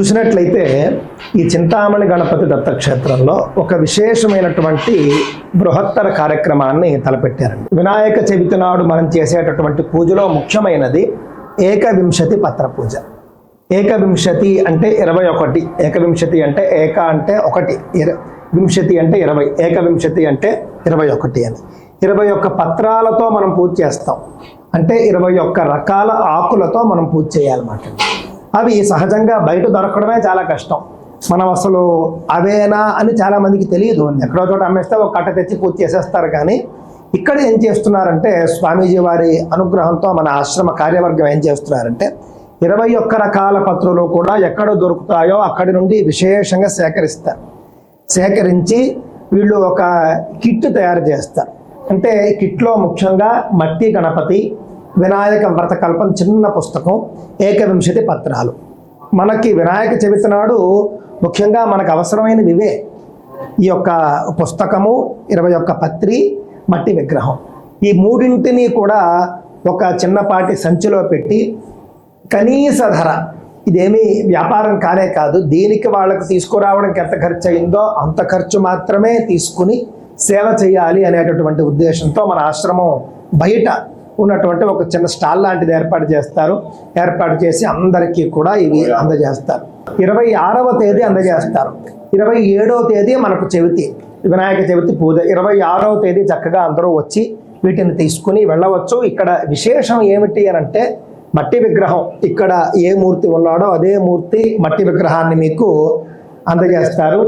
చూసినట్లయితే ఈ చింతామణి గణపతి దత్తక్షేత్రంలో ఒక విశేషమైనటువంటి బృహత్తర కార్యక్రమాన్ని తలపెట్టారండి. వినాయక చవితి నాడు మనం చేసేటటువంటి పూజలో ముఖ్యమైనది ఏకవింశతి పత్ర పూజ ఏకవింశతి అంటే ఇరవై ఒకటి ఏకవింశతి అంటే ఏక అంటే ఒకటి వింశతి అంటే ఇరవై ఏకవింశతి అంటే ఇరవై ఒకటి అని. ఇరవై ఒక్క పత్రాలతో మనం పూజ చేస్తాం. అంటే ఇరవై ఒక్క రకాల ఆకులతో మనం పూజ చేయాలన్నమాట. అవి సహజంగా బయట దొరకడమే చాలా కష్టం. మనం అసలు అవేనా అని చాలామందికి తెలియదు. ఎక్కడో చోట అమ్మేస్తే ఒక కట్ట తెచ్చి పూర్తి చేసేస్తారు కానీ ఇక్కడ ఏం చేస్తున్నారంటే స్వామీజీ వారి అనుగ్రహంతో మన ఆశ్రమ కార్యవర్గం ఏం చేస్తున్నారంటే ఇరవై ఒక్క రకాల పత్రులు కూడా ఎక్కడ దొరుకుతాయో అక్కడి నుండి విశేషంగా సేకరిస్తారు. సేకరించి వీళ్ళు ఒక కిట్ తయారు చేస్తారు. అంటే కిట్లో ముఖ్యంగా మట్టి గణపతి వినాయక వ్రతకల్పం చిన్న పుస్తకం ఏకవింశతి పత్రాలు. మనకి వినాయక చవితి నాడు ముఖ్యంగా మనకు అవసరమైనవి ఇవే. ఈ యొక్క పుస్తకము ఇరవై ఒక్క పత్రి మట్టి విగ్రహం. ఈ మూడింటిని కూడా ఒక చిన్నపాటి సంచిలో పెట్టి కనీస ధర. ఇదేమీ వ్యాపారం కానే కాదు. దీనికి వాళ్ళకి తీసుకురావడానికి ఎంత ఖర్చు అయిందో అంత ఖర్చు మాత్రమే తీసుకుని సేవ చేయాలి అనేటటువంటి ఉద్దేశంతో మన ఆశ్రమం బయట ఉన్నటువంటి ఒక చిన్న స్టాల్ లాంటిది ఏర్పాటు చేస్తారు. ఏర్పాటు చేసి అందరికీ కూడా ఇవి అందజేస్తారు. ఇరవై ఆరవ తేదీ అందజేస్తారు. ఇరవై ఏడవ తేదీ మనకు చెవితి వినాయక చవితి పూజ. ఇరవై ఆరవ తేదీ చక్కగా అందరూ వచ్చి వీటిని తీసుకుని వెళ్ళవచ్చు. ఇక్కడ విశేషం ఏమిటి అని అంటే మట్టి విగ్రహం. ఇక్కడ ఏ మూర్తి ఉన్నాడో అదే మూర్తి మట్టి విగ్రహాన్ని మీకు అందజేస్తారు.